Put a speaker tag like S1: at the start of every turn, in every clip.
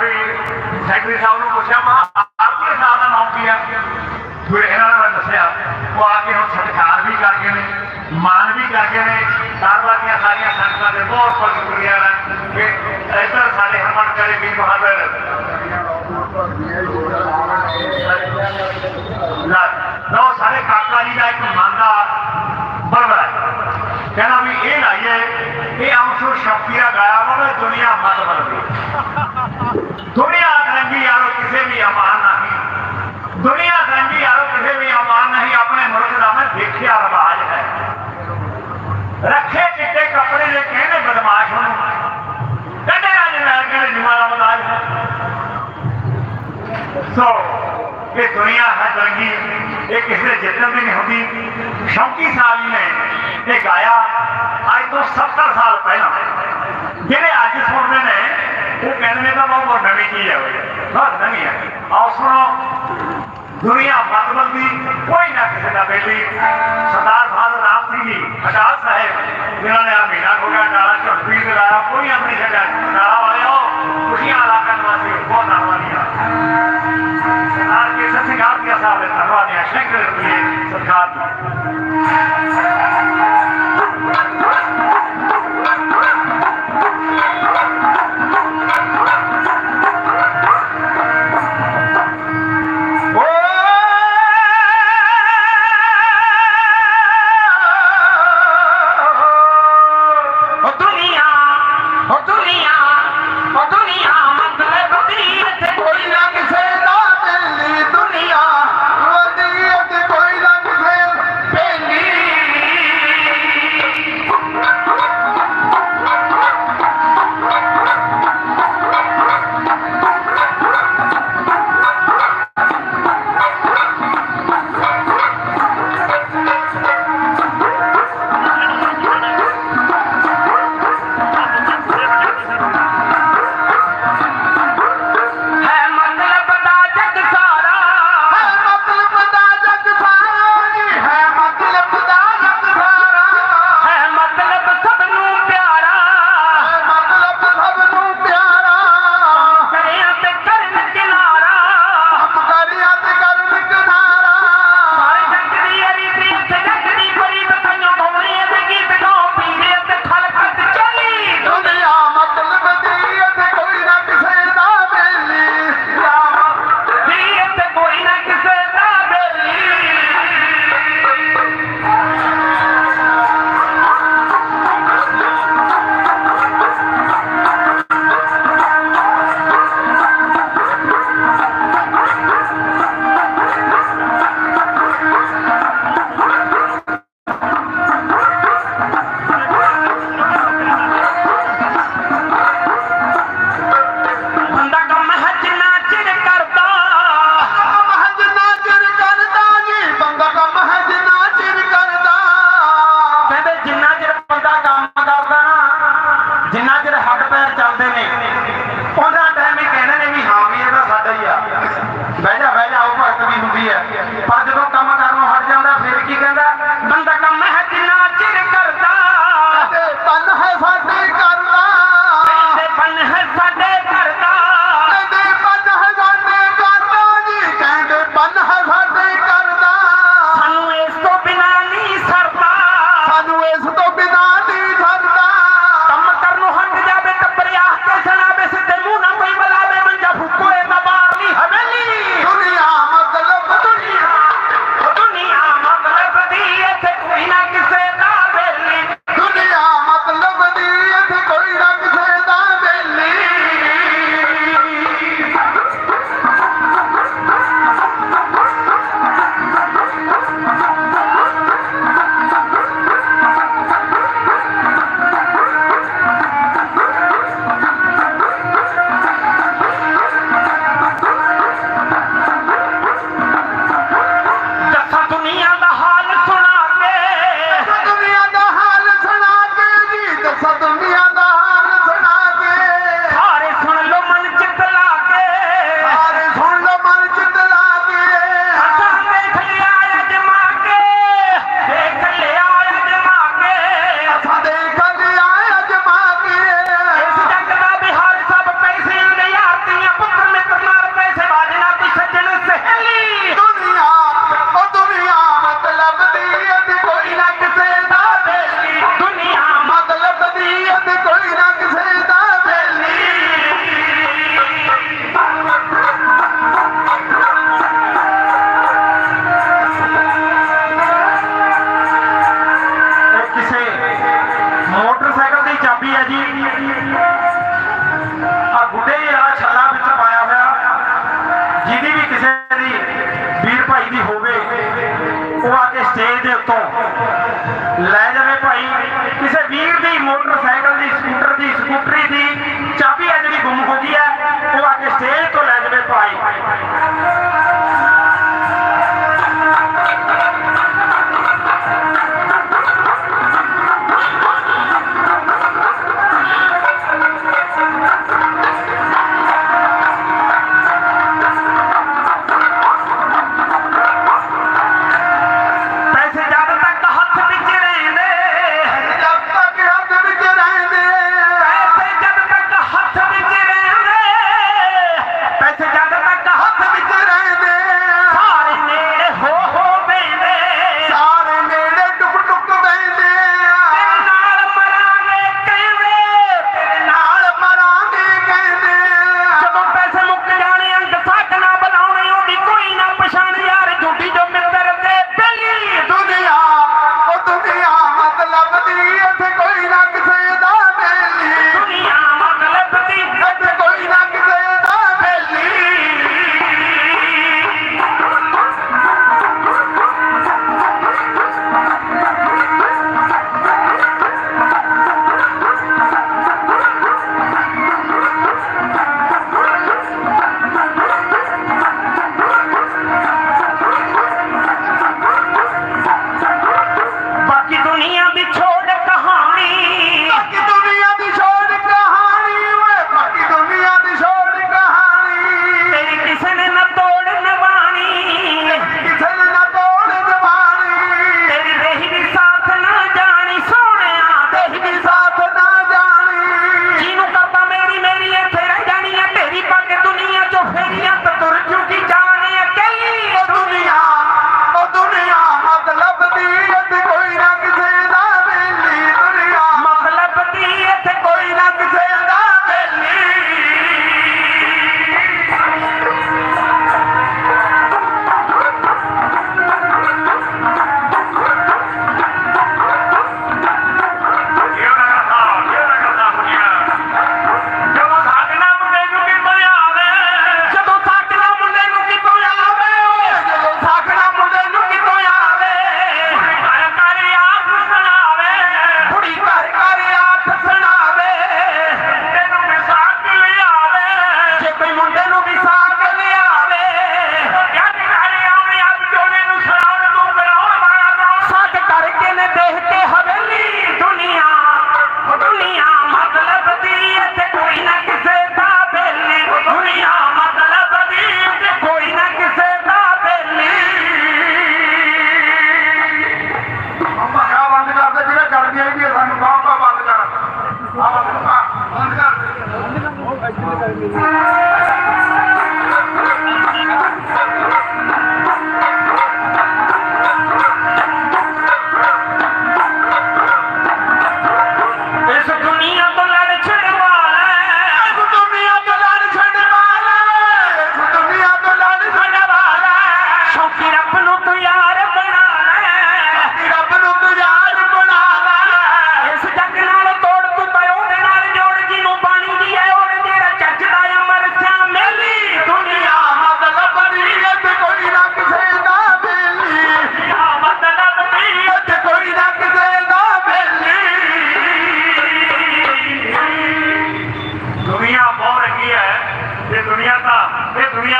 S1: ਵੀ secretary ਸਾਹਿਬ ਨੂੰ ਪੁੱਛਿਆ, ਮਾ ਆਰਮੀ ਸਾਹਿਬ ਦਾ ਨਾਮ ਕੀ ਆ? ਫਿਰ ਇਹਨਾਂ ਨੇ ਦੱਸਿਆ, ਉਹ ਆ ਕੇ ਹੁਣ ਸਤਿਕਾਰ ਵੀ ਕਰ ਗਏ ਨੇ ਮਾਨ ਵੀ ਕਰ ਗਏ ਨੇ ਦਰਬਾਰ ਦੀਆਂ ਸਾਰੀਆਂ ਸੰਗਤਾਂ ਦੇ ਬਹੁਤ ਬਹੁਤ ਸ਼ੁਕਰੀਆ ਕਿ ਇੱਧਰ ਸਾਡੇ ਹਰਮਨ ਕਰੇ ਵੀ ਬਹਾਦਰ। ਲਓ ਸਾਰੇ ਕਾਕਾ ਜੀ ਦਾ ਇੱਕ ਮੰਦਾ ਬਰਬਰ ਕਹਿੰਦਾ ਵੀ ਇਹ ਲਾਈਏ, ਇਹ ਅਮਸ਼ੂ ਸ਼ਫੀਆ ਗਾਇਆ ਵਾ ਦੁਨੀਆ ਮਤ ਬਦਲਦੀ ਕਲਗੀ ਇਹ ਕਿਸੇ ਦੇ ਜਤਨ ਦੀ ਨਹੀਂ ਹੁੰਦੀ। ਸ਼ੌਕੀ ਸਾਲੀ ਨੇ। ਇਹ ਗਾਇਆ ਅੱਜ ਤੋਂ 70 ਸਾਲ ਪਹਿਲਾਂ। ਜਿਹੜੇ ਅੱਜ ਸੁਣਦੇ ਨੇ, ਉਹ ਕਹਿੰਦੇ ਨੇ ਤਾਂ ਬਹੁਤ ਨਵੀਂ ਚੀਜ਼ ਹੈ ਬਹੁਤ ਨਵੀਂ ਹੈ। ਆਓ ਸੁਣੋ। ਦੁਨੀਆ ਮਤਲਬ ਦੀ ਕੋਈ ਨਾ ਕਿਸੇ ਦਾ ਬੇਲੀ
S2: मोटरसाइकिल
S1: की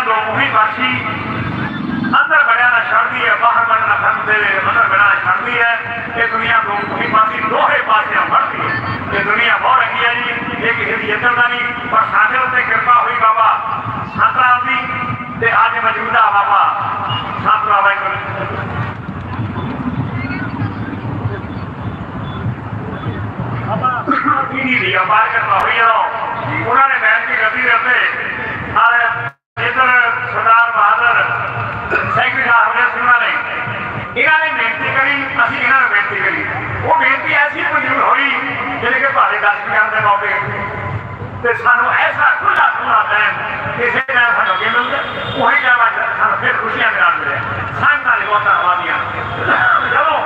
S1: ਦੁਨੀਆ
S2: ਤੋਂ
S1: ਉਹੀ ਬਖਸ਼ੀ ਅੰਦਰ ਬੜਿਆ ਨਾ ਛੱਡਦੀ ਹੈ, ਬਾਹਰ ਬੜਿਆ ਨਾ ਖੰਦ ਦੇਵੇ ਅੰਦਰ ਬੜਿਆ ਨਾ ਛੱਡਦੀ ਹੈ। ਇਹ ਦੁਨੀਆ ਤੋਂ ਉਹੀ ਪਾਸੀ ਲੋਹੇ ਪਾਸੇ ਵੜਦੀ ਹੈ। ਇਹ ਦੁਨੀਆ ਬਹੁਤ ਰਹੀ ਹੈ ਜੀ, ਇਹ ਕਿਸੇ ਦੀ ਇੱਜ਼ਤ ਦਾ ਨਹੀਂ। ਪਰ ਸਾਡੇ ਉੱਤੇ ਕਿਰਪਾ ਹੋਈ ਬਾਬਾ ਸਾਤਰਾ ਦੀ ਤੇ ਅੱਜ ਮੌਜੂਦਾ ਬਾਬਾ ਸਾਤਰਾ ਵਾਹਿਗੁਰੂ ਦੀ। ਵਪਾਰ ਕਰਨਾ ਹੋਈ ਜਦੋਂ। ਉਹਨਾਂ ਨੇ ਮਿਹਨਤੀ ਗੱਦੀ ਦੇ ਉੱਤੇ ਆਲੇ ਇਧਰ ਸਰਦਾਰ ਬਹਾਦਰ ਸਿੰਘ ਜਹਾਦਰ ਸਿੰਘਾਂ ਨੇ। ਇਹਨਾਂ ਨੇ ਬੇਨਤੀ ਕਰੀ, ਅਸੀਂ ਇਹਨਾਂ ਨੂੰ ਬੇਨਤੀ ਕਰੀ। ਉਹ ਬੇਨਤੀ ਐਸੀ ਮਨਜ਼ੂਰ ਹੋਈ ਜਿਹੜੇ ਕਿ ਭਾਰੇ ਦਸ ਕਰਨ ਦੇ ਮੌਕੇ ਤੇ ਸਾਨੂੰ ਐਸਾ ਖੁੱਲਾ ਖੁੱਲਾ ਟਾਈਮ ਕਿਸੇ ਦਾ ਸਾਨੂੰ ਜੇ ਮਿਲਦਾ, ਉਹੀ ਟਾਈਮ ਅੱਜ ਸਾਨੂੰ ਫਿਰ ਖੁਸ਼ੀਆਂ ਮਿਲਾਂ। ਮਿਲਿਆ ਸਾਹਮਣੇ ਬਹੁਤ ਆਵਾਜ਼ੀਆਂ ਜਦੋਂ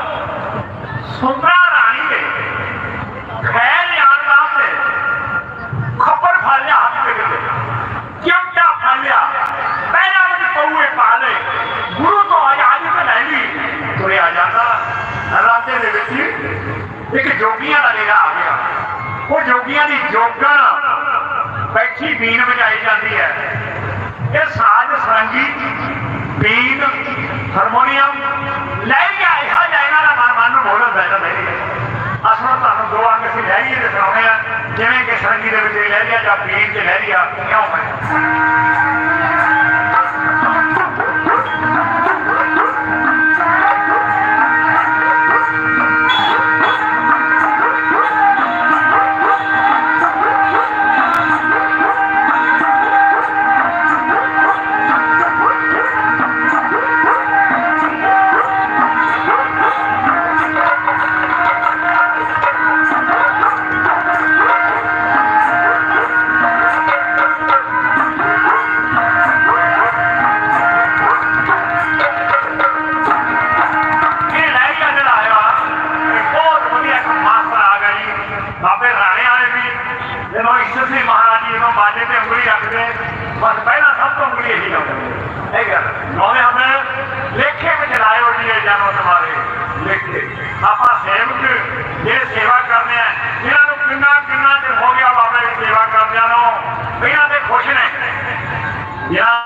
S1: ਸਰੰਗੀ ਦੇ ਵਿੱਚ ਲੈ ਲਿਆ ਜਾਂ ਪੀਰ ਤੇ ਲੈ ਲਿਆ ਕਿਉਂ ਮੈਂ નોને અમે લેખે ચલાયો છીએ જાનો તમારે લેખે આપા સેવક જે સેવા કરને ਇਹਨਾਂ ਨੂੰ ਕਿੰਨਾ ਕਿੰਨਾ ਚਿਰ ਹੋ ਗਿਆ ਬਾਬਾ ਜੀ ਸੇਵਾ ਕਰਦਿਆਂ ਨੂੰ? ਇਹਨਾਂ ਦੇ ਖੁਸ਼ ਨੇ। ਯਾਰ